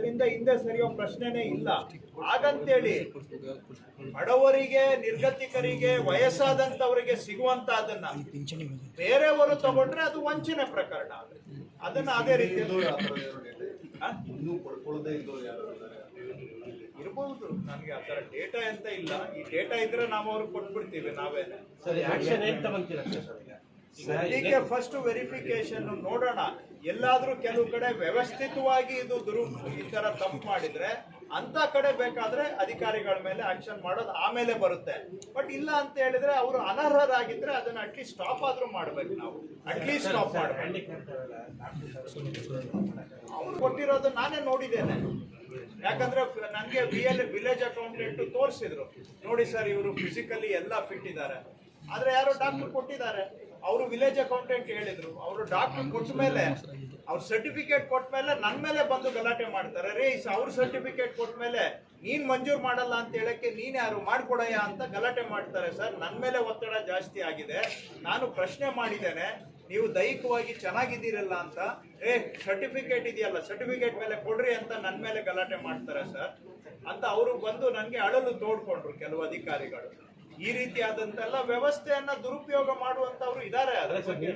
ಅದರಿಂದ ಹಿಂದೆ ಸರಿಯೋ ಪ್ರಶ್ನೆನೇ ಇಲ್ಲ. ಹಾಗಂತೇಳಿ ಬಡವರಿಗೆ ನಿರ್ಗತಿಕರಿಗೆ ವಯಸ್ಸಾದಂತವರಿಗೆ ಸಿಗುವಂತ ಅದನ್ನ ಬೇರೆಯವರು ತಗೊಂಡ್ರೆ ಅದು ವಂಚನೆ ಪ್ರಕರಣ. ಅದನ್ನ ಅದೇ ರೀತಿ? ಇರ್ಬೋದು. ನನಗೆ ಆ ಥರ ಡೇಟಾ ಅಂತ ಇಲ್ಲ. ಈ ಡೇಟಾ ಇದ್ರೆ ನಾವು ಅವ್ರಿಗೆ ಕೊಟ್ಬಿಡ್ತೀವಿ ನಾವೇನೆ. ಸರಿ ಆಕ್ಷನ್ ಸದ್ಯಕ್ಕೆ ಫಸ್ಟ್ ವೆರಿಫಿಕೇಶನ್ ನೋಡೋಣ. ಎಲ್ಲಾದ್ರೂ ಕೆಲವು ಕಡೆ ವ್ಯವಸ್ಥಿತವಾಗಿ ಇದು ದುರು ಈ ತರ ತಪ್ಪು ಮಾಡಿದ್ರೆ ಅಂತ ಕಡೆ ಬೇಕಾದ್ರೆ ಅಧಿಕಾರಿಗಳ ಮೇಲೆ ಆಕ್ಷನ್ ಮಾಡೋದು ಆಮೇಲೆ ಬರುತ್ತೆ. ಬಟ್ ಇಲ್ಲ ಅಂತ ಹೇಳಿದ್ರೆ ಅವರು ಅನರ್ಹರಾಗಿದ್ರೆ ಅದನ್ನ ಅಟ್ಲೀಸ್ಟ್ ಸ್ಟಾಪ್ ಆದ್ರೂ ಮಾಡ್ಬೇಕು ನಾವು. ಅಟ್ಲೀಸ್ಟ್ ಸ್ಟಾಪ್ ಮಾಡ್ಬೇಕು. ಅವರು ಅವ್ರು ಕೊಟ್ಟಿರೋದು ನಾನೇ ನೋಡಿದ್ದೇನೆ. ಯಾಕಂದ್ರೆ ನನಗೆ ಬಿ ಎಲ್ ವಿಲೇಜ್ ಅಕೌಂಟೆಂಟ್ ತೋರಿಸಿದ್ರು. ನೋಡಿ ಸರ್ ಇವರು ಫಿಸಿಕಲಿ ಎಲ್ಲ ಫಿಟ್ ಇದ್ದಾರೆ. ಆದ್ರೆ ಯಾರು ಡಾಕ್ಟರ್ ಕೊಟ್ಟಿದ್ದಾರೆ. ಅವರು ವಿಲೇಜ್ ಅಕೌಂಟೆಂಟ್ ಹೇಳಿದ್ರು. ಅವರು ಡಾಕ್ಯುಮೆಂಟ್ ಕೊಟ್ಟ ಮೇಲೆ, ಅವ್ರ ಸರ್ಟಿಫಿಕೇಟ್ ಕೊಟ್ಟ ಮೇಲೆ ನನ್ನ ಮೇಲೆ ಬಂದು ಗಲಾಟೆ ಮಾಡ್ತಾರೆ. ರೇ ಅವ್ರ ಸರ್ಟಿಫಿಕೇಟ್ ಕೊಟ್ಟ ಮೇಲೆ ನೀನ್ ಮಂಜೂರು ಮಾಡಲ್ಲ ಅಂತ ಹೇಳಕ್ಕೆ ನೀನ್ ಯಾರು ಮಾಡ್ಕೊಡಯ್ಯ ಅಂತ ಗಲಾಟೆ ಮಾಡ್ತಾರೆ ಸರ್. ನನ್ನ ಮೇಲೆ ಒತ್ತಡ ಜಾಸ್ತಿ ಆಗಿದೆ. ನಾನು ಪ್ರಶ್ನೆ ಮಾಡಿದ್ದೇನೆ. ನೀವು ದೈಹಿಕವಾಗಿ ಚೆನ್ನಾಗಿದ್ದೀರಲ್ಲ ಅಂತ. ಏ ಸರ್ಟಿಫಿಕೇಟ್ ಇದೆಯಲ್ಲ ಸರ್ಟಿಫಿಕೇಟ್ ಮೇಲೆ ಕೊಡ್ರಿ ಅಂತ ನನ್ನ ಮೇಲೆ ಗಲಾಟೆ ಮಾಡ್ತಾರೆ ಸರ್. ಅಂತ ಅವರು ಬಂದು ನನಗೆ ಅಳಲು ತೋಡ್ಕೊಂಡ್ರು ಕೆಲವು ಅಧಿಕಾರಿಗಳು. ಈ ರೀತಿಯಾದಂತೆಲ್ಲ ವ್ಯವಸ್ಥೆಯನ್ನ ದುರುಪಯೋಗ ಮಾಡುವಂತವ್ರು ಇದ್ದಾರೆ ಅದರ ಬಗ್ಗೆ